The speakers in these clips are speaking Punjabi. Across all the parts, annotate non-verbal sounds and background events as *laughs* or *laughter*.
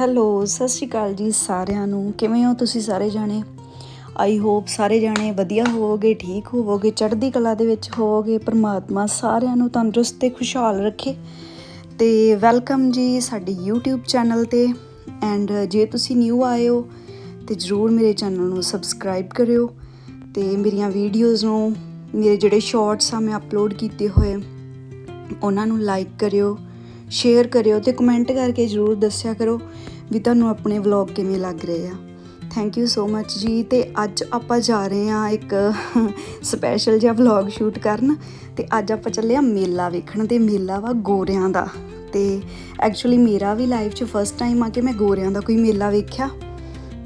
ਹੈਲੋ, ਸਤਿ ਸ਼੍ਰੀ ਅਕਾਲ ਜੀ ਸਾਰਿਆਂ ਨੂੰ। ਕਿਵੇਂ ਹੋ ਤੁਸੀਂ ਸਾਰੇ ਜਾਣੇ? ਆਈ ਹੋਪ ਸਾਰੇ ਜਾਣੇ ਵਧੀਆ ਹੋਵੋਗੇ, ਠੀਕ ਹੋਵੋਗੇ, ਚੜ੍ਹਦੀ ਕਲਾ ਦੇ ਵਿੱਚ ਹੋਵੋਗੇ, ਪ੍ਰਮਾਤਮਾ ਸਾਰਿਆਂ ਨੂੰ ਤੰਦਰੁਸਤ ਤੇ ਖੁਸ਼ਹਾਲ ਰੱਖੇ। ਤੇ ਵੈਲਕਮ ਜੀ ਸਾਡੇ YouTube ਚੈਨਲ ਤੇ। ਐਂਡ ਜੇ ਤੁਸੀਂ ਨਿਊ ਆਏ ਹੋ, ਤੇ ਜਰੂਰ ਮੇਰੇ ਚੈਨਲ ਨੂੰ ਸਬਸਕ੍ਰਾਈਬ ਕਰਿਓ। ਤੇ ਮੇਰੀਆਂ ਵੀਡੀਓਜ਼ ਨੂੰ, ਮੇਰੇ ਜਿਹੜੇ ਸ਼ਾਰਟਸ ਆ, ਮੈਂ ਅਪਲੋਡ ਕੀਤੇ ਹੋਏ, ਉਹਨਾਂ ਨੂੰ ਲਾਈਕ ਕਰਿਓ। ਸ਼ੇਅਰ ਕਰਿਓ ਤੇ ਕਮੈਂਟ ਕਰਕੇ ਜਰੂਰ ਦੱਸਿਆ ਕਰੋ ਵੀ ਤੁਹਾਨੂੰ ਆਪਣੇ ਵਲੌਗ ਕਿਵੇਂ ਲੱਗ ਰਹੇ ਆ। ਥੈਂਕ ਯੂ ਸੋ ਮੱਚ ਜੀ। ਤੇ ਅੱਜ ਆਪਾਂ ਜਾ ਰਹੇ ਆ ਇੱਕ *laughs* ਸਪੈਸ਼ਲ ਜਿਹਾ ਵਲੌਗ ਸ਼ੂਟ ਕਰਨ ਤੇ ਅੱਜ ਆਪਾਂ ਚੱਲੇ ਆ ਮੇਲਾ ਵੇਖਣ ਤੇ ਮੇਲਾ ਵਾ ਗੋਰਿਆਂ ਦਾ। ਤੇ ਐਕਚੁਅਲੀ ਮੇਰਾ ਵੀ ਲਾਈਫ 'ਚ ਫਸਟ ਟਾਈਮ ਆ ਕਿ ਮੈਂ ਗੋਰਿਆਂ ਦਾ ਕੋਈ ਮੇਲਾ ਵੇਖਿਆ।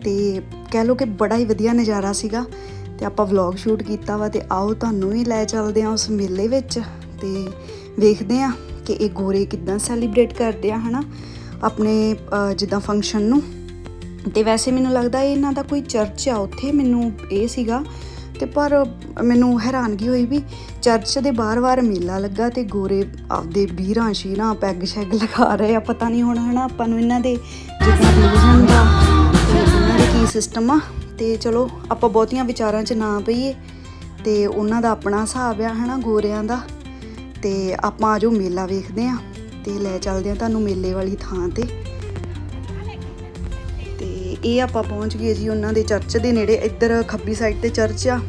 ਤੇ ਕਹਿ ਲਓ ਕਿ ਬੜਾ ਹੀ ਵਧੀਆ ਨਜ਼ਾਰਾ ਸੀਗਾ। ਤੇ ਆਪਾਂ ਵਲੌਗ ਸ਼ੂਟ ਕੀਤਾ ਵਾ ਤੇ ਆਓ ਤੁਹਾਨੂੰ ਵੀ ਲੈ ਚੱਲਦੇ ਆ ਉਸ ਮੇਲੇ ਵਿੱਚ। ਤੇ ਵੇਖਦੇ ਆ ਕਿ ਇਹ ਗੋਰੇ ਕਿਦਾਂ ਸੈਲੀਬ੍ਰੇਟ ਕਰਦੇ ਆ, ਹਨਾ? ਆਪਣੇ ਜਿੱਦਾਂ ਫੰਕਸ਼ਨ ਨੂੰ। ਤੇ ਵੈਸੇ ਮੈਨੂੰ ਲੱਗਦਾ ਇਹਨਾਂ ਦਾ ਕੋਈ ਚਰਚ ਆ ਉੱਥੇ, ਮੈਨੂੰ ਇਹ ਸੀਗਾ। ਤੇ ਪਰ ਮੈਨੂੰ ਹੈਰਾਨਗੀ ਹੋਈ ਵੀ ਚਰਚ ਦੇ ਬਾਰ-ਬਾਰ ਮੇਲਾ ਲੱਗਾ ਤੇ ਗੋਰੇ ਆਪਦੇ ਵੀਰਾਂ, ਸ਼ੀਰਾਂ ਪੈਗ ਸ਼ੈਗ ਲਗਾ ਰਹੇ ਆ। ਪਤਾ ਨਹੀਂ ਹੁਣ, ਹਨਾ, ਆਪਾਂ ਨੂੰ ਇਹਨਾਂ ਦੇ ਜਿੱਦਾਂ ਰਿਲੀਜਨ ਦਾ ਇਹਨਾਂ ਦੇ ਕੀ ਸਿਸਟਮ ਆ। ਤੇ ਚਲੋ, ਆਪਾਂ ਬਹੁਤੀਆਂ ਵਿਚਾਰਾਂ 'ਚ ਨਾ ਪਈਏ। ਤੇ ਉਹਨਾਂ ਦਾ ਆਪਣਾ ਹਿਸਾਬ ਆ, ਹਨਾ, ਗੋਰਿਆਂ ਦਾ। ਤੇ ਆਪਾਂ ਆਜੋ ਮੇਲਾ ਵੇਖਦੇ ਆ ਤੇ ਲੈ ਚੱਲਦੇ ਆ ਤੁਹਾਨੂੰ ਮੇਲੇ ਵਾਲੀ ਥਾਂ ਤੇ। ਤੇ ਇਹ ਆਪਾਂ ਪਹੁੰਚ ਗਏ ਜੀ ਉਹਨਾਂ ਦੇ ਚਰਚ ਦੇ ਨੇੜੇ, ਇੱਧਰ ਖੱਬੀ ਸਾਈਡ ਤੇ ਚਰਚ ਆ।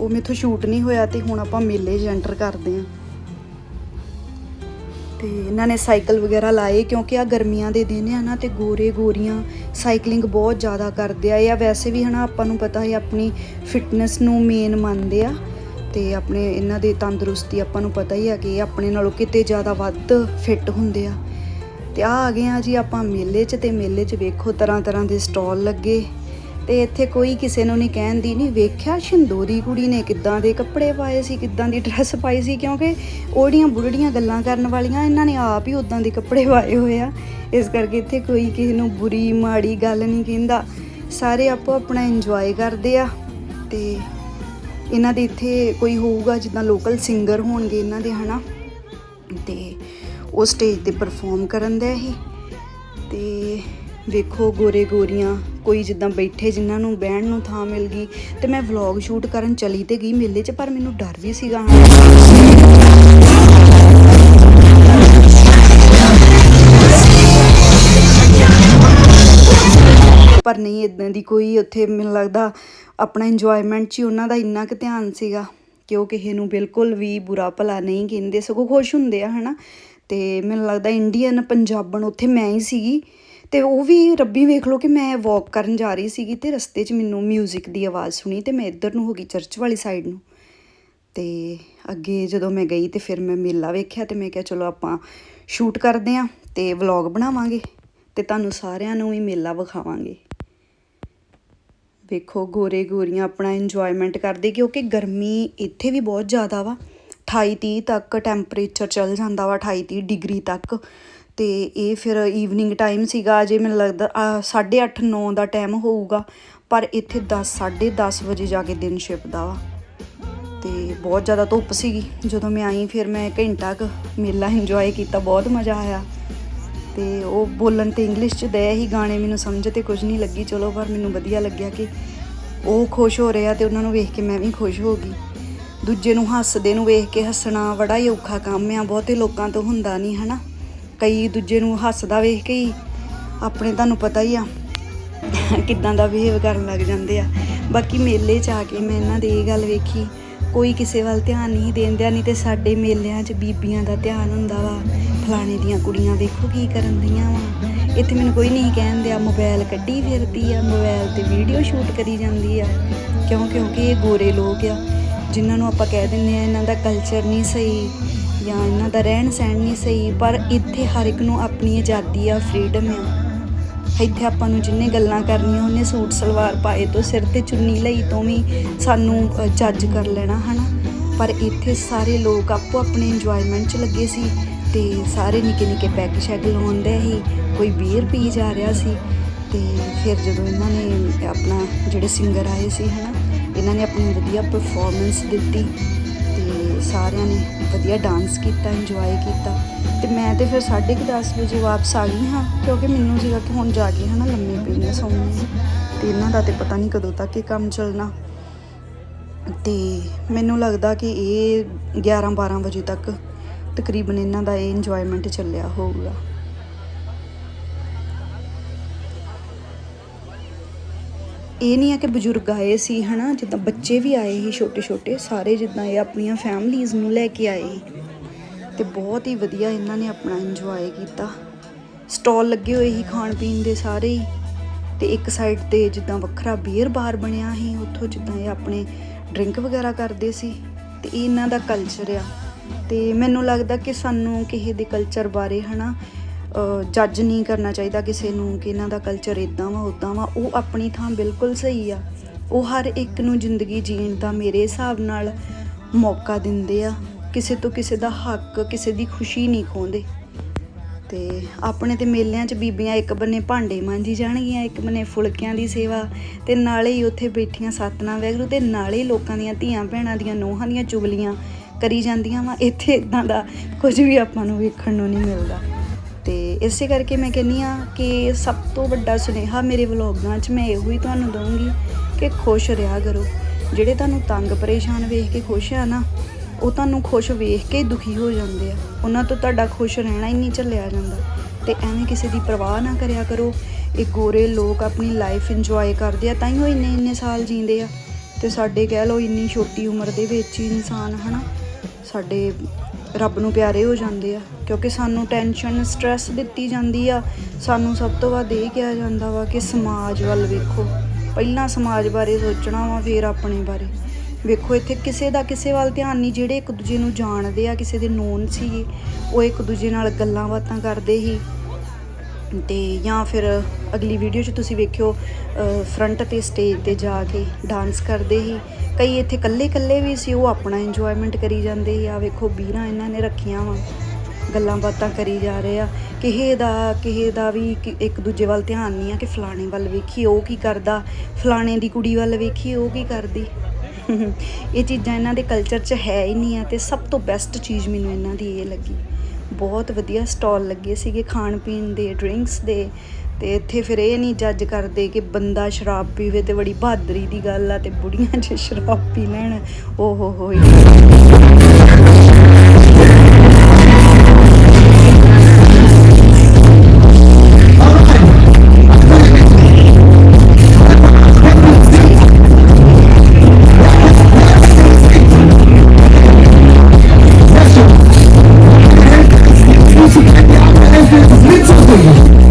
ਉਹ ਮੇਥੋਂ ਸ਼ੂਟ ਨਹੀਂ ਹੋਇਆ ਤੇ ਹੁਣ ਆਪਾਂ ਮੇਲੇ 'ਚ ਐਂਟਰ ਕਰਦੇ ਆ। ਤੇ ਇਹਨਾਂ ਨੇ ਸਾਈਕਲ ਵਗੈਰਾ ਲਾਏ ਕਿਉਂਕਿ ਆ ਗਰਮੀਆਂ ਦੇ ਦਿਨ ਆ ਨਾ ਤੇ ਗੋਰੇ ਗੋਰੀਆਂ ਸਾਈਕਲਿੰਗ ਬਹੁਤ ਜ਼ਿਆਦਾ ਕਰਦੇ ਆ। ਜਾਂ ਵੈਸੇ ਵੀ ਹਨਾ ਆਪਾਂ ਨੂੰ ਪਤਾ ਹੈ ਆਪਣੀ ਫਿਟਨੈਸ ਨੂੰ ਮੇਨ ਮੰਨਦੇ ਆ। ਤੇ ਆਪਣੇ ਇਹਨਾਂ ਦੇ ਤੰਦਰੁਸਤੀ ਆਪਾਂ ਨੂੰ ਪਤਾ ਹੀ ਆ ਕਿ ਇਹ ਆਪਣੇ ਨਾਲੋਂ ਕਿਤੇ ਜ਼ਿਆਦਾ ਵੱਧ ਫਿੱਟ ਹੁੰਦੇ ਆ। ਤੇ ਆ ਆ ਗਏ ਆ ਜੀ ਆਪਾਂ ਮੇਲੇ 'ਚ ਤੇ ਮੇਲੇ 'ਚ ਵੇਖੋ ਤਰ੍ਹਾਂ ਤਰ੍ਹਾਂ ਦੇ ਸਟਾਲ ਲੱਗੇ। ਤੇ ਇੱਥੇ ਕੋਈ ਕਿਸੇ ਨੂੰ ਨਹੀਂ ਕਹਿੰਦੀ ਨਹੀਂ ਵੇਖਿਆ ਸ਼ਿੰਦੋਰੀ ਕੁੜੀ ਨੇ ਕਿੱਦਾਂ ਦੇ ਕੱਪੜੇ ਪਾਏ ਸੀ, ਕਿੱਦਾਂ ਦੀ ਡਰੈਸ ਪਾਈ ਸੀ, ਕਿਉਂਕਿ ਉਹੜੀਆਂ ਬੁੜੜੀਆਂ ਗੱਲਾਂ ਕਰਨ ਵਾਲੀਆਂ ਇਹਨਾਂ ਨੇ ਆਪ ਹੀ ਉਦਾਂ ਦੇ ਕੱਪੜੇ ਪਾਏ ਹੋਏ ਆ। ਇਸ ਕਰਕੇ ਇੱਥੇ ਕੋਈ ਕਿਸੇ ਨੂੰ ਬੁਰੀ ਮਾੜੀ ਗੱਲ ਨਹੀਂ ਕਹਿੰਦਾ। ਸਾਰੇ ਆਪੋ ਆਪਣਾ ਇੰਜੋਏ ਕਰਦੇ ਆ ਤੇ ਇਹਨਾਂ ਦੇ ਇੱਥੇ ਕੋਈ ਹੋਊਗਾ, ਜਿੱਦਾਂ ਲੋਕਲ ਸਿੰਗਰ ਹੋਣਗੇ ਇਹਨਾਂ ਦੇ, ਹਨਾ? ਤੇ ਉਹ ਸਟੇਜ ਤੇ ਪਰਫਾਰਮ ਕਰਨ ਦੇ ਇਹ। ਤੇ ਵੇਖੋ ਗੋਰੇ ਗੋਰੀਆਂ, ਕੋਈ ਜਿੱਦਾਂ ਬੈਠੇ ਜਿਨ੍ਹਾਂ ਨੂੰ ਬਹਿਣ ਨੂੰ ਥਾਂ ਮਿਲ ਗਈ। ਤੇ ਮੈਂ ਵਲੌਗ ਸ਼ੂਟ ਕਰਨ ਚਲੀ ਤੇ ਗਈ ਮੇਲੇ 'ਚ, ਪਰ ਮੈਨੂੰ ਡਰ ਵੀ ਸੀਗਾ ਪਰ ਨਹੀਂ ਇਦਾਂ ਦੀ ਕੋਈ ਉੱਥੇ ਮੈਨੂੰ ਲੱਗਦਾ ਆਪਣਾ ਇੰਜੋਇਮੈਂਟ 'ਚ ਹੀ ਉਹਨਾਂ ਦਾ ਇੰਨਾ ਕੁ ਧਿਆਨ ਸੀਗਾ ਕਿ ਉਹ ਕਿਸੇ ਨੂੰ ਬਿਲਕੁਲ ਵੀ ਬੁਰਾ ਭਲਾ ਨਹੀਂ ਕਹਿੰਦੇ, ਸਗੋਂ ਖੁਸ਼ ਹੁੰਦੇ ਆ, ਹਨਾ? ਤੇ ਮੈਨੂੰ ਲੱਗਦਾ ਇੰਡੀਅਨ ਪੰਜਾਬਣ ਉੱਥੇ ਮੈਂ ਹੀ ਸੀਗੀ ਤੇ ਉਹ ਵੀ ਰੱਬੀ ਵੇਖ ਲਓ ਕਿ ਮੈਂ ਵਾਕ ਕਰਨ ਜਾ ਰਹੀ ਸੀਗੀ ਤੇ ਰਸਤੇ 'ਚ ਮੈਨੂੰ 뮤직 ਦੀ ਆਵਾਜ਼ ਸੁਣੀ ਤੇ ਮੈਂ ਇੱਧਰ ਨੂੰ ਹੋ ਗਈ ਚਰਚ ਵਾਲੀ ਸਾਈਡ ਨੂੰ। ਤੇ ਅੱਗੇ ਜਦੋਂ ਮੈਂ ਗਈ ਤੇ ਫਿਰ ਮੈਂ ਮੇਲਾ ਵੇਖਿਆ ਤੇ ਮੈਂ ਕਿਹਾ ਚਲੋ ਆਪਾਂ ਸ਼ੂਟ ਕਰਦੇ ਆਂ ਤੇ ਵਲੌਗ ਬਣਾਵਾਂਗੇ ਤੇ ਤੁਹਾਨੂੰ ਸਾਰਿਆਂ ਨੂੰ ਵੀ ਮੇਲਾ ਵਿਖਾਵਾਂਗੇ। ਵੇਖੋ ਗੋਰੇ ਗੋਰੀਆਂ ਆਪਣਾ ਇੰਜੋਇਮੈਂਟ ਕਰਦੇ, ਕਿਉਂਕਿ ਗਰਮੀ ਇੱਥੇ ਵੀ ਬਹੁਤ ਜ਼ਿਆਦਾ ਵਾ। 28 30 ਤੱਕ ਟੈਂਪਰੇਚਰ ਚੱਲ ਜਾਂਦਾ ਵਾ 28 30 ਡਿਗਰੀ ਤੱਕ। ਤੇ ਇਹ ਫਿਰ ਈਵਨਿੰਗ ਟਾਈਮ ਸੀਗਾ ਜੇ ਮੈਨੂੰ ਲੱਗਦਾ 8:30 9 ਦਾ ਟਾਈਮ ਹੋਊਗਾ। ਪਰ ਇੱਥੇ 10 10:30 ਵਜੇ ਜਾ ਕੇ ਦਿਨ ਛਿਪਦਾ ਵਾ। ਤੇ ਬਹੁਤ ਜ਼ਿਆਦਾ ਧੁੱਪ ਸੀਗੀ। ਜਦੋਂ ਮੈਂ ਆਈ, ਫਿਰ ਮੈਂ ਘੰਟਾ ਕੁ ਮੇਲਾ ਇੰਜੋਏ ਕੀਤਾ, ਬਹੁਤ ਮਜ਼ਾ ਆਇਆ। ਤੇ ਉਹ ਬੋਲਣ ਤੇ ਇੰਗਲਿਸ਼ ਚ ਦੇ ਹੀ ਗਾਣੇ ਮੈਨੂੰ ਸਮਝ ਤੇ ਕੁਝ ਨਹੀਂ ਲੱਗੀ। ਚਲੋ, ਪਰ ਮੈਨੂੰ ਵਧੀਆ ਲੱਗਿਆ ਕਿ ਉਹ ਖੁਸ਼ ਹੋ ਰਿਹਾ ਆ ਤੇ ਉਹਨਾਂ ਨੂੰ ਵੇਖ ਕੇ ਮੈਂ ਵੀ ਖੁਸ਼ ਹੋ ਗਈ। ਦੂਜੇ ਨੂੰ ਹੱਸਦੇ ਨੂੰ ਵੇਖ ਕੇ ਹੱਸਣਾ ਬੜਾ ਹੀ ਔਖਾ ਕੰਮ ਆ, ਬਹੁਤੇ ਲੋਕਾਂ ਤੋਂ ਹੁੰਦਾ ਨਹੀਂ, ਹਨਾ? ਕਈ ਦੂਜੇ ਨੂੰ ਹੱਸਦਾ ਵੇਖ ਕੇ ਹੀ ਆਪਣੇ ਤੁਹਾਨੂੰ ਪਤਾ ਹੀ ਆ, ਕਿੱਦਾਂ ਦਾ ਬਿਹੇਵ ਕਰਨ ਲੱਗ ਜਾਂਦੇ ਆ। ਬਾਕੀ ਮੇਲੇ 'ਚ ਆ ਕੇ ਮੈਂ ਇਹਨਾਂ ਦੀ ਇਹ ਗੱਲ ਵੇਖੀ ਕੋਈ ਕਿਸੇ ਵੱਲ ਧਿਆਨ ਨਹੀਂ ਦੇਂਦਿਆ, ਨਹੀਂ ਤੇ ਸਾਡੇ ਮੇਲਿਆਂ 'ਚ ਬੀਬੀਆਂ ਦਾ ਧਿਆਨ ਹੁੰਦਾ ਵਾ। ਫਲਾਣੇ ਦੀਆਂ ਕੁੜੀਆਂ ਵੇਖੋ ਕੀ ਕਰਨ ਦੀਆਂ ਵਾ। ਇੱਥੇ ਮੈਨੂੰ ਕੋਈ ਨਹੀਂ ਕਹਿਣ ਦਿਆ ਮੋਬਾਈਲ ਕੱਢੀ ਫਿਰਦੀ ਆ ਮੋਬਾਈਲ ਤੇ ਵੀਡੀਓ ਸ਼ੂਟ ਕਰੀ ਜਾਂਦੀ ਆ। ਕਿਉਂ, ਕਿਉਂਕਿ ਇਹ ਗੋਰੇ ਲੋਕ ਆ, ਜਿਨ੍ਹਾਂ ਨੂੰ ਆਪਾਂ ਕਹਿ ਦਿੰਦੇ ਆ ਇਹਨਾਂ ਦਾ ਕਲਚਰ ਨਹੀਂ ਸਹੀ ਜਾਂ ਇਹਨਾਂ ਦਾ ਰਹਿਣ ਸਹਿਣ ਨਹੀਂ ਸਹੀ, ਪਰ ਇੱਥੇ ਹਰ ਇੱਕ ਨੂੰ ਆਪਣੀ ਆਜ਼ਾਦੀ ਆ ਫਰੀडम ਆ। ਇੱਥੇ ਆਪਾਂ ਨੂੰ ਜਿੰਨੇ ਗੱਲਾਂ ਕਰਨੀਆਂ, ਉਹਨੇ ਸੂਟ ਸਲਵਾਰ ਪਾਏ ਤੋਂ ਸਿਰ ਤੇ ਚੁੰਨੀ ਲਈ ਤੋਂ ਵੀ ਸਾਨੂੰ ਜੱਜ ਕਰ ਲੈਣਾ, ਹਨਾ? ਪਰ ਇੱਥੇ ਸਾਰੇ ਲੋਕ ਆਪੋ ਆਪਣੇ ਇੰਜੋਇਮੈਂਟ 'ਚ ਲੱਗੇ ਸੀ ਤੇ ਸਾਰੇ ਨਿੱਕੇ ਨਿੱਕੇ ਪੈਗ ਸ਼ੈਗ ਲਾਉਂਦੇ ਸੀ। ਕੋਈ ਬੀਅਰ ਪੀ ਜਾ ਰਿਹਾ ਸੀ ਤੇ ਫਿਰ ਜਦੋਂ ਇਹਨਾਂ ਨੇ ਆਪਣਾ ਜਿਹੜੇ ਸਿੰਗਰ ਆਏ ਸੀ, ਹਨਾ? ਇਹਨਾਂ ਨੇ ਆਪਣੀ ਵਧੀਆ ਪਰਫਾਰਮੈਂਸ ਦਿੱਤੀ ਤੇ ਸਾਰਿਆਂ ਨੇ ਵਧੀਆ ਡਾਂਸ ਕੀਤਾ ਇੰਜੋਏ ਕੀਤਾ। ਤੇ ਮੈਂ ਤੇ ਫਿਰ 10:30 ਵਜੇ ਵਾਪਸ ਆ ਗਈ ਹਾਂ, ਕਿਉਂਕਿ ਮੈਨੂੰ ਸੀਗਾ ਕਿ ਹੁਣ ਜਾ ਕੇ ਹਨਾ ਲੰਮੇ ਪੈਣੇ ਸੌਣੇ ਤੇ ਇਹਨਾਂ ਦਾ ਤੇ ਪਤਾ ਨਹੀਂ ਕਦੋਂ ਤੱਕ ਇਹ ਕੰਮ ਚੱਲਣਾ। ਤੇ ਮੈਨੂੰ ਲੱਗਦਾ ਕਿ ਇਹ 11 12 ਵਜੇ ਤੱਕ ਤਕਰੀਬਨ ਇਹਨਾਂ ਦਾ ਇਹ ਇੰਜੋਇਮੈਂਟ ਚੱਲਿਆ ਹੋਊਗਾ। ਇਹ ਨਹੀਂ ਆ ਕਿ ਬਜ਼ੁਰਗ ਆਏ ਸੀ ਹਨਾ, ਜਿੱਦਾਂ ਬੱਚੇ ਵੀ ਆਏ ਸੀ ਛੋਟੇ ਛੋਟੇ ਸਾਰੇ ਜਿੱਦਾਂ ਇਹ ਆਪਣੀਆਂ ਫੈਮਲੀਆਂ ਨੂੰ ਲੈ ਕੇ ਆਏ ਸੀ। ਤੇ ਬਹੁਤ ਹੀ ਵਧੀਆ ਇਹਨਾਂ ਨੇ ਆਪਣਾ ਇੰਜੋਏ ਕੀਤਾ। ਸਟਾਲ ਲੱਗੇ ਹੋਏ ਸੀ ਖਾਣ ਪੀਣ ਦੇ ਸਾਰੇ ਹੀ। ਤੇ ਇੱਕ ਸਾਈਡ ਤੇ ਜਿੱਦਾਂ ਵੱਖਰਾ ਬੀਅਰ ਬਾਰ ਬਣਿਆ ਸੀ, ਉੱਥੋਂ ਜਿੱਦਾਂ ਇਹ ਆਪਣੇ ਡਰਿੰਕ ਵਗੈਰਾ ਕਰਦੇ ਸੀ। ਤੇ ਇਹ ਇਹਨਾਂ ਦਾ ਕਲਚਰ ਆ। ਤੇ ਮੈਨੂੰ ਲੱਗਦਾ ਕਿ ਸਾਨੂੰ ਕਿਸੇ ਦੇ ਕਲਚਰ ਬਾਰੇ ਹਨਾ ਜੱਜ ਨਹੀਂ ਕਰਨਾ ਚਾਹੀਦਾ ਕਿਸੇ ਨੂੰ ਕਿ ਇਹਨਾਂ ਦਾ ਕਲਚਰ ਇਦਾਂ ਵਾ ਉਦਾਂ ਵਾ। ਉਹ ਆਪਣੀ ਥਾਂ ਬਿਲਕੁਲ ਸਹੀ ਆ। ਉਹ ਹਰ ਇੱਕ ਨੂੰ ਜ਼ਿੰਦਗੀ ਜੀਣ ਦਾ ਮੇਰੇ ਹਿਸਾਬ ਨਾਲ ਮੌਕਾ ਦਿੰਦੇ ਆ। ਕਿਸੇ ਤੋਂ ਕਿਸੇ ਦਾ ਹੱਕ, ਕਿਸੇ ਦੀ ਖੁਸ਼ੀ ਨਹੀਂ ਖੋਹਦੇ। ਤੇ ਆਪਣੇ ਤੇ ਮੇਲਿਆਂ 'ਚ ਬੀਬੀਆਂ ਇੱਕ ਬੰਨੇ ਭਾਂਡੇ ਮਾਂਜੀ ਜਾਣਗੀਆਂ, ਇੱਕ ਬੰਨੇ ਫੁਲਕਿਆਂ ਦੀ ਸੇਵਾ ਤੇ ਨਾਲੇ ਹੀ ਉੱਥੇ ਬੈਠੀਆਂ ਸਤਨਾ ਵੈਗਰੂ ਤੇ ਨਾਲੇ ਹੀ ਲੋਕਾਂ ਦੀਆਂ ਧੀਆਂ ਭੈਣਾਂ ਦੀਆਂ ਨੋਹਾਂ ਦੀਆਂ ਚੁਗਲੀਆਂ ਕਰੀ ਜਾਂਦੀਆਂ ਵਾ। ਇੱਥੇ ਇਦਾਂ ਦਾ ਕੁਝ ਵੀ ਆਪਾਂ ਨੂੰ ਵੇਖਣ ਨੂੰ ਨਹੀਂ ਮਿਲਦਾ। ਤੇ ਇਸੇ ਕਰਕੇ ਮੈਂ ਕਹਿੰਨੀ ਆ ਕਿ ਸਭ ਤੋਂ ਵੱਡਾ ਸੁਨੇਹਾ ਮੇਰੇ ਵਲੋਗਾਂ 'ਚ ਮੈਂ ਇਹੋ ਹੀ ਤੁਹਾਨੂੰ ਦਊਂਗੀ ਕਿ ਖੁਸ਼ ਰਿਹਾ ਕਰੋ। ਜਿਹੜੇ ਤੁਹਾਨੂੰ ਤੰਗ ਪਰੇਸ਼ਾਨ ਵੇਖ ਕੇ ਖੁਸ਼ ਆ ਨਾ ਉਹ ਤੁਹਾਨੂੰ ਖੁਸ਼ ਵੇਖ ਕੇ ਹੀ ਦੁਖੀ ਹੋ ਜਾਂਦੇ ਆ। ਉਹਨਾਂ ਤੋਂ ਤੁਹਾਡਾ ਖੁਸ਼ ਰਹਿਣਾ ਹੀ ਨਹੀਂ ਝੱਲਿਆ ਜਾਂਦਾ। ਤੇ ਐਵੇਂ ਕਿਸੇ ਦੀ ਪਰਵਾਹ ਨਾ ਕਰਿਆ ਕਰੋ। ਇਹ ਗੋਰੇ ਲੋਕ ਆਪਣੀ ਲਾਈਫ ਇੰਜੋਏ ਕਰਦੇ ਆ, ਤਾਂ ਹੀ ਉਹ ਇੰਨੇ ਇੰਨੇ ਸਾਲ ਜੀਂਦੇ ਆ। ਤੇ ਸਾਡੇ ਕਹਿ ਲਓ ਇੰਨੀ ਛੋਟੀ ਉਮਰ ਦੇ ਵਿੱਚ ਹੀ ਇਨਸਾਨ, ਹਨਾ, ਸਾਡੇ ਰੱਬ ਨੂੰ ਪਿਆਰੇ ਹੋ ਜਾਂਦੇ ਆ। ਕਿਉਂਕਿ ਸਾਨੂੰ ਟੈਨਸ਼ਨ ਸਟ੍ਰੈਸ ਦਿੱਤੀ ਜਾਂਦੀ ਆ। ਸਾਨੂੰ ਸਭ ਤੋਂ ਵੱਧ ਇਹ ਕਿਹਾ ਜਾਂਦਾ ਵਾ ਕਿ ਸਮਾਜ ਵੱਲ ਵੇਖੋ। ਪਹਿਲਾਂ ਸਮਾਜ ਬਾਰੇ ਸੋਚਣਾ ਵਾ, ਫਿਰ ਆਪਣੇ ਬਾਰੇ। ਵੇਖੋ, ਇੱਥੇ ਕਿਸੇ ਦਾ ਕਿਸੇ ਵੱਲ ਧਿਆਨ ਨਹੀਂ, ਜਿਹੜੇ ਇੱਕ ਦੂਜੇ ਨੂੰ ਜਾਣਦੇ ਆ, ਕਿਸੇ ਦੇ ਨੋਨ ਸੀਗੇ, ਉਹ ਇੱਕ ਦੂਜੇ ਨਾਲ ਗੱਲਾਂ ਬਾਤਾਂ ਕਰਦੇ ਸੀ। ਤੇ ਜਾਂ ਫਿਰ ਅਗਲੀ ਵੀਡੀਓ 'ਚ ਤੁਸੀਂ ਵੇਖਿਓ ਫਰੰਟ ਤੇ ਸਟੇਜ ਤੇ ਜਾ ਕੇ ਡਾਂਸ ਕਰਦੇ ਸੀ। ਕਈ ਇੱਥੇ ਇਕੱਲੇ ਇਕੱਲੇ ਵੀ ਸੀ, ਉਹ ਆਪਣਾ ਇੰਜੋਇਮੈਂਟ ਕਰੀ ਜਾਂਦੇ ਸੀ। ਆ ਵੇਖੋ ਬੀਰਾਂ ਇਹਨਾਂ ਨੇ ਰੱਖੀਆਂ ਵਾ, ਗੱਲਾਂ ਬਾਤਾਂ ਕਰੀ ਜਾ ਰਹੇ ਆ। ਕਿਸੇ ਦਾ ਕਿਸੇ ਦਾ ਵੀ ਇੱਕ ਦੂਜੇ ਵੱਲ ਧਿਆਨ ਨਹੀਂ ਆ ਕਿ ਫਲਾਣੇ ਵੱਲ ਵੇਖੀ, ਉਹ ਕੀ ਕਰਦਾ? ਫਲਾਣੇ ਦੀ ਕੁੜੀ ਵੱਲ ਵੇਖੀ, ਉਹ ਕੀ ਕਰਦੀ? ਇਹ ਚੀਜ਼ਾਂ ਇਹਨਾਂ ਦੇ ਕਲਚਰ 'ਚ ਹੈ ਹੀ ਨਹੀਂ ਆ ਤੇ ਸਭ ਤੋਂ ਬੈਸਟ ਚੀਜ਼ ਮੈਨੂੰ ਇਹਨਾਂ ਦੀ ਇਹ ਲੱਗੀ। ਬਹੁਤ ਵਧੀਆ ਸਟਾਲ ਲੱਗੇ ਸੀਗੇ ਖਾਣ ਪੀਣ ਦੇ ਡਰਿੰਕਸ ਦੇ ਤੇ ਇੱਥੇ ਫਿਰ ਇਹ ਨਹੀਂ ਜੱਜ ਕਰਦੇ ਕਿ ਬੰਦਾ ਸ਼ਰਾਬ ਪੀਵੇ ਤੇ ਬੜੀ ਬਹਾਦਰੀ ਦੀ ਗੱਲ ਆ ਤੇ ਬੁੜੀਆਂ 'ਚ ਸ਼ਰਾਬ ਪੀ ਲੈਣ। ਓ ਹੋ ਹੋ। comigo.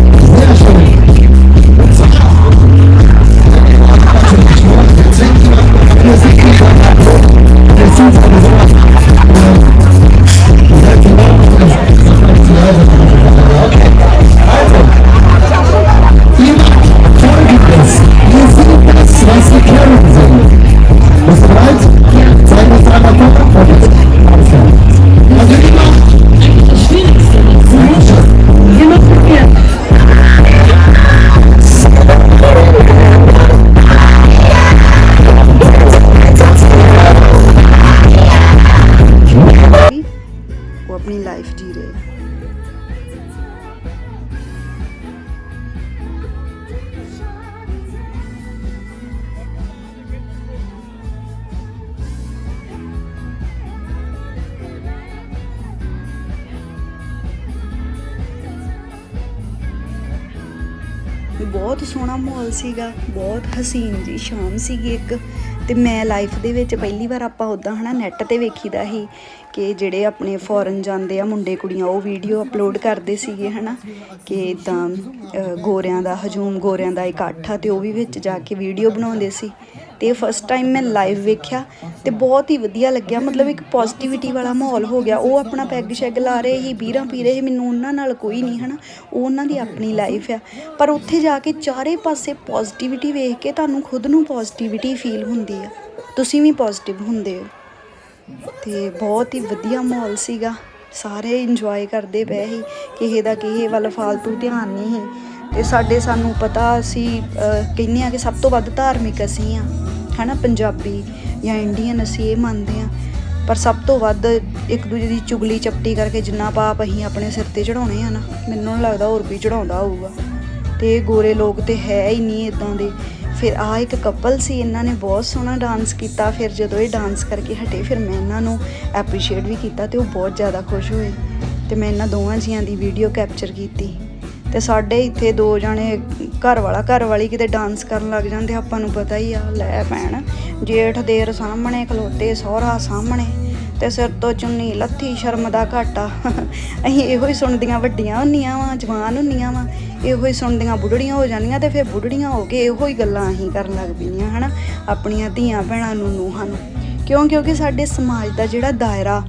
ਬਹੁਤ ਸੋਹਣਾ ਮਾਹੌਲ ਸੀਗਾ, ਬਹੁਤ ਹਸੀਨ ਜੀ ਸ਼ਾਮ ਸੀਗੀ ਇੱਕ। ਤੇ ਮੈਂ ਲਾਈਫ ਦੇ ਵਿੱਚ ਪਹਿਲੀ ਵਾਰ ਆਪਾਂ ਉਦਾਂ ਹਨਾ ਨੈੱਟ ਤੇ ਵੇਖੀਦਾ ਸੀ ਕਿ ਜਿਹੜੇ ਆਪਣੇ ਫੋਰਨ ਜਾਂਦੇ ਆ, ਮੁੰਡੇ ਕੁੜੀਆਂ, ਉਹ ਵੀਡੀਓ ਅਪਲੋਡ ਕਰਦੇ ਸੀਗੇ ਹਨਾ। ਕਿ ਇਦਾਂ ਗੋਰਿਆਂ ਦਾ, ਹਜੂਮ ਗੋਰਿਆਂ ਦਾ ਇਕੱਠ ਆ ਤੇ ਉਹ ਵੀ ਵਿੱਚ ਜਾ ਕੇ ਵੀਡੀਓ ਬਣਾਉਂਦੇ ਸੀ। ਤੇ ਫਸਟ ਟਾਈਮ ਮੈਂ ਲਾਈਵ ਵੇਖਿਆ ਤੇ ਬਹੁਤ ਹੀ ਵਧੀਆ ਲੱਗਿਆ। ਮਤਲਬ ਇੱਕ ਪੋਜ਼ਿਟਿਵਿਟੀ ਵਾਲਾ ਮਾਹੌਲ ਹੋ ਗਿਆ। ਉਹ ਆਪਣਾ ਪੈਗ ਸ਼ੈਗ ਲਾ ਰਹੇ ਸੀ ਬੀਰਾਂ ਪੀ ਰਹੇ ਸੀ ਮੈਨੂੰ ਉਹਨਾਂ ਨਾਲ ਕੋਈ ਨਹੀਂ ਹਨਾ ਉਹ ਉਹਨਾਂ ਦੀ ਆਪਣੀ ਲਾਈਫ ਆ। ਪਰ ਉੱਥੇ ਜਾ ਕੇ ਚਾਰੇ ਪਾਸੇ ਪੋਜ਼ਿਟਿਵਿਟੀ ਵੇਖ ਕੇ ਤੁਹਾਨੂੰ ਖੁਦ ਨੂੰ ਪੋਜ਼ਿਟਿਵਿਟੀ ਫੀਲ ਹੁੰਦੀ ਆ। ਤੁਸੀਂ ਵੀ ਪੋਜ਼ਿਟਿਵ ਹੁੰਦੇ ਹੋ। ਤੇ ਬਹੁਤ ਹੀ ਵਧੀਆ ਮਾਹੌਲ ਸੀਗਾ। ਸਾਰੇ ਇੰਜੋਏ ਕਰਦੇ ਪਏ ਸੀ। ਕਿਸੇ ਦਾ ਕਿਸੇ ਵੱਲ ਫਾਲਤੂ ਧਿਆਨ ਨਹੀਂ ਸੀ। ਤੇ ਸਾਡੇ ਸਾਨੂੰ ਪਤਾ ਅਸੀਂ ਅਹ, ਕਹਿੰਦੇ ਆ ਕਿ ਸਭ ਤੋਂ ਵੱਧ ਧਾਰਮਿਕ ਅਸੀਂ ਆ। ਹਨਾ, ਪੰਜਾਬੀ ਜਾਂ ਇੰਡੀਅਨ ਅਸੀਂ ਇਹ ਮੰਨਦੇ ਆ ਪਰ ਸਭ ਤੋਂ ਵੱਧ ਇੱਕ ਦੂਜੇ ਦੀ ਚੁਗਲੀ ਚਪਟੀ ਕਰਕੇ ਜਿੰਨਾ ਪਾਪ ਅਸੀਂ ਆਪਣੇ ਸਿਰ ਤੇ ਚੜਾਉਣੇ ਆ ਨਾ, ਮੈਨੂੰ ਨੀ ਲੱਗਦਾ ਹੋਰ ਵੀ ਚੜਾਉਂਦਾ ਹੋਊਗਾ। ਤੇ ਗੋਰੇ ਲੋਕ ਤੇ ਹੈ ਹੀ ਨਹੀਂ ਇਦਾਂ ਦੇ। ਫਿਰ ਆ ਇੱਕ ਕਪਲ ਸੀ, ਇਹਨਾਂ ਨੇ ਬਹੁਤ ਸੋਹਣਾ ਡਾਂਸ ਕੀਤਾ। ਫਿਰ ਜਦੋਂ ਇਹ ਡਾਂਸ ਕਰਕੇ ਹਟੇ, ਫਿਰ ਮੈਂ ਇਹਨਾਂ ਨੂੰ ਐਪਰੀਸ਼ੀਏਟ ਵੀ ਕੀਤਾ ਤੇ ਉਹ ਬਹੁਤ ਜ਼ਿਆਦਾ ਖੁਸ਼ ਹੋਏ। ਤੇ ਮੈਂ ਇਹਨਾਂ ਦੋਵਾਂ ਜੀਆਂ ਦੀ ਵੀਡੀਓ ਕੈਪਚਰ ਕੀਤੀ। ਤੇ ਸਾਡੇ ਇੱਥੇ ਦੋ ਜਣੇ ਘਰ ਵਾਲਾ ਘਰ ਵਾਲੀ ਕਿਤੇ ਡਾਂਸ ਕਰਨ ਲੱਗ ਜਾਂਦੇ, ਆਪਾਂ ਨੂੰ ਪਤਾ ਹੀ ਆ, ਲੈ ਭੈਣ, ਜੇਠ ਦੇਰ ਸਾਹਮਣੇ, ਖਲੋਤੇ ਸਹੁਰਾ ਸਾਹਮਣੇ ਤੇ ਸਿਰ ਤੋਂ ਚੁੰਨੀ, ਲੱਥੀ, ਸ਼ਰਮ ਦਾ ਘਾਟਾ। ਅਸੀਂ ਇਹੋ ਹੀ ਸੁਣਦੀਆਂ, ਵੱਡੀਆਂ ਹੁੰਨੀਆਂ ਵਾ, ਜਵਾਨ ਹੁੰਨੀਆਂ ਵਾ, ਇਹੋ ਹੀ ਸੁਣਦੀਆਂ, ਬੁੱਢੜੀਆਂ ਹੋ ਜਾਂਦੀਆਂ ਤੇ ਫਿਰ ਬੁੱਢੜੀਆਂ ਹੋ ਕੇ ਇਹੋ ਹੀ ਗੱਲਾਂ ਅਸੀਂ ਕਰਨ ਲੱਗ ਪਈਆਂ, ਹਨਾ, ਆਪਣੀਆਂ ਧੀਆਂ ਭੈਣਾਂ ਨੂੰ, ਨੂੰਹਾਂ ਨੂੰ। ਕਿਉਂ? ਕਿਉਂਕਿ ਸਾਡੇ ਸਮਾਜ ਦਾ ਜਿਹੜਾ ਦਾਇਰਾ,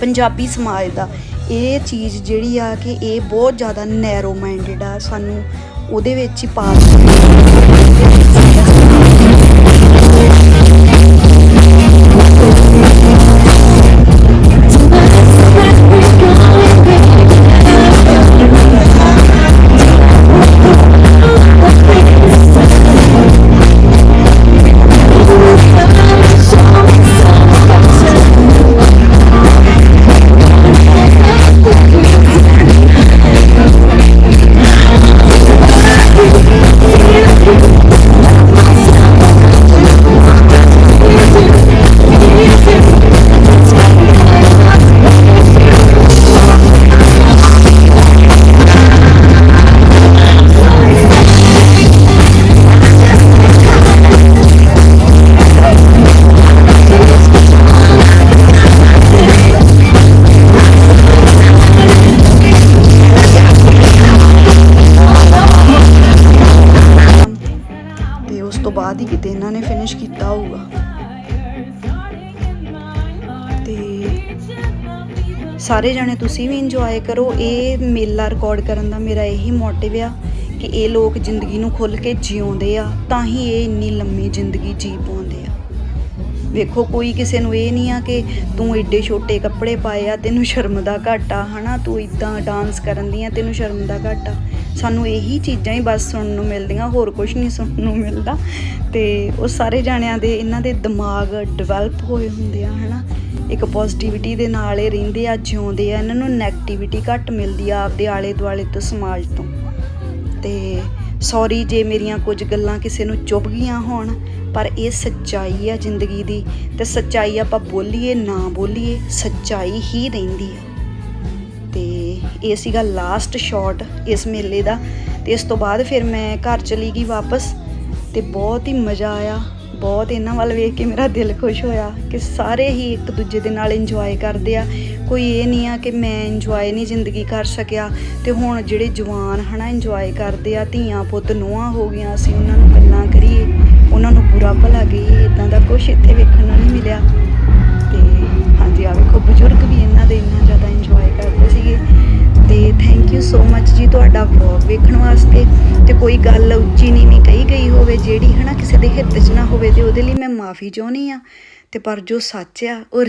ਪੰਜਾਬੀ ਸਮਾਜ ਦਾ ਇਹ ਚੀਜ਼ ਜਿਹੜੀ ਆ ਕਿ ਇਹ ਬਹੁਤ ਜ਼ਿਆਦਾ ਨੈਰੋ ਮਾਈਂਡਡ ਆ, ਸਾਨੂੰ ਉਹਦੇ ਵਿੱਚ ਹੀ ਪਾ ਤੇ ਬਾਅਦ ਹੀ ਕਿਤੇ ਇਹਨਾਂ ਨੇ ਫਿਨਿਸ਼ ਕੀਤਾ ਹੋਊਗਾ। ਤੇ ਸਾਰੇ ਜਣੇ ਤੁਸੀਂ ਵੀ ਇੰਜੋਏ ਕਰੋ। ਇਹ ਮੇਲਾ ਰਿਕਾਰਡ ਕਰਨ ਦਾ ਮੇਰਾ ਇਹੀ ਮੋਟਿਵ ਆ ਕਿ ਇਹ ਲੋਕ ਜ਼ਿੰਦਗੀ ਨੂੰ ਖੁੱਲ ਕੇ ਜਿਉਂਦੇ ਆ, ਤਾਂ ਹੀ ਇਹ ਇੰਨੀ ਲੰਮੀ ਜ਼ਿੰਦਗੀ ਜੀ ਪਾਉਂਦੇ ਆ। ਵੇਖੋ, ਕੋਈ ਕਿਸੇ ਨੂੰ ਇਹ ਨਹੀਂ ਆ ਕਿ ਤੂੰ ਏਡੇ ਛੋਟੇ ਕੱਪੜੇ ਪਾਏ ਆ, ਤੈਨੂੰ ਸ਼ਰਮ ਦਾ ਘਾਟਾ, ਹਨਾ? ਤੂੰ ਇਦਾਂ ਡਾਂਸ ਕਰਨ ਦੀ ਆ, ਤੈਨੂੰ ਸ਼ਰਮ ਦਾ ਘਾਟਾ। ਸਾਨੂੰ ਇਹੀ ਚੀਜ਼ਾਂ ਹੀ ਬਸ ਸੁਣਨ ਨੂੰ ਮਿਲਦੀਆਂ, ਹੋਰ ਕੁਝ ਨਹੀਂ ਸੁਣਨ ਨੂੰ ਮਿਲਦਾ। ਤੇ ਉਹ ਸਾਰੇ ਜਾਣਿਆਂ ਦੇ ਇਹਨਾਂ ਦੇ ਦਿਮਾਗ ਡਿਵੈਲਪ ਹੋਏ ਹੁੰਦੇ ਆ, ਹਨਾ? ਇੱਕ ਪੋਜ਼ਿਟਿਵਿਟੀ ਦੇ ਨਾਲ ਇਹ ਰਹਿੰਦੇ ਆ, ਜਿਉਂਦੇ ਆ, ਇਹਨਾਂ ਨੂੰ ਨੈਗੇਟਿਵਿਟੀ ਘੱਟ ਮਿਲਦੀ ਆ ਆਪਦੇ ਆਲੇ ਦੁਆਲੇ ਤੋਂ ਸਮਾਜ ਤੋਂ। ਤੇ ਸੌਰੀ ਜੇ ਮੇਰੀਆਂ ਕੁਝ ਗੱਲਾਂ ਕਿਸੇ ਨੂੰ ਚੁੱਭ ਗਈਆਂ ਹੋਣ, ਪਰ ਇਹ ਸੱਚਾਈ ਆ ਜ਼ਿੰਦਗੀ ਦੀ, ਤੇ ਸੱਚਾਈ ਆਪਾਂ ਬੋਲੀਏ, ਨਾ ਬੋਲੀਏ, ਸੱਚਾਈ ਹੀ ਰਹਿੰਦੀ ਆ। ਇਹ ਸੀਗਾ ਲਾਸਟ ਸ਼ਾਟ ਇਸ ਮੇਲੇ ਦਾ ਤੇ ਇਸ ਤੋਂ ਬਾਅਦ ਫਿਰ ਮੈਂ ਘਰ ਚਲੀ ਗਈ ਵਾਪਸ ਤੇ ਬਹੁਤ ਹੀ ਮਜ਼ਾ ਆਇਆ, ਬਹੁਤ ਇਹਨਾਂ ਵੱਲ ਵੇਖ ਕੇ ਮੇਰਾ ਦਿਲ ਖੁਸ਼ ਹੋਇਆ ਕਿ ਸਾਰੇ ਹੀ ਇੱਕ ਦੂਜੇ ਦੇ ਨਾਲ ਇੰਜੋਏ ਕਰਦੇ ਆ। ਕੋਈ ਇਹ ਨਹੀਂ ਆ ਕਿ ਮੈਂ ਇੰਜੋਏ ਨਹੀਂ ਜ਼ਿੰਦਗੀ ਕਰ ਸਕਿਆ ਤੇ ਹੁਣ ਜਿਹੜੇ ਜਵਾਨ ਹਨਾ ਇੰਜੋਏ ਕਰਦੇ ਆ, ਧੀਆਂ ਪੁੱਤ ਨੂੰਹਾਂ ਹੋ ਗਈਆਂ, ਅਸੀਂ ਉਹਨਾਂ ਨੂੰ ਗੱਲਾਂ ਕਰੀਏ, ਉਹਨਾਂ ਨੂੰ ਬੁਰਾ ਭਲਾ ਕਹੀਏ ਇਦਾਂ ਦਾ ਕੁਝ ਇੱਥੇ ਵੇਖਣ ਨੂੰ ਨਹੀਂ ਮਿਲਿਆ। ਤੇ ਹਾਂਜੀ ਆ ਵੇਖੋ, ਬਜ਼ੁਰਗ ਵੀ ਇਹਨਾਂ ਦੇ ਇੰਨਾ ਜ਼ਿਆਦਾ ਇੰਜੋਏ ਕਰਦੇ ਸੀਗੇ। ਤੇ ਥੈਂਕ ਯੂ ਸੋ ਮੱਚ ਜੀ ਤੁਹਾਡਾ ਵਲੌਗ ਵੇਖਣ ਵਾਸਤੇ। ਤੇ ਕੋਈ ਗੱਲ ਉੱਚੀ ਨੀਵੀਂ ਕਹੀ ਗਈ ਹੋਵੇ, ਜਿਹੜੀ ਹਨਾ ਕਿਸੇ ਦੇ ਹਿੱਤ 'ਚ ਨਾ ਹੋਵੇ ਤੇ ਉਹਦੇ ਲਈ ਮੈਂ ਮਾਫੀ ਚਾਹੁੰਦੀ ਆ ਤੇ ਪਰ ਜੋ ਸੱਚ ਆ, ਉਹ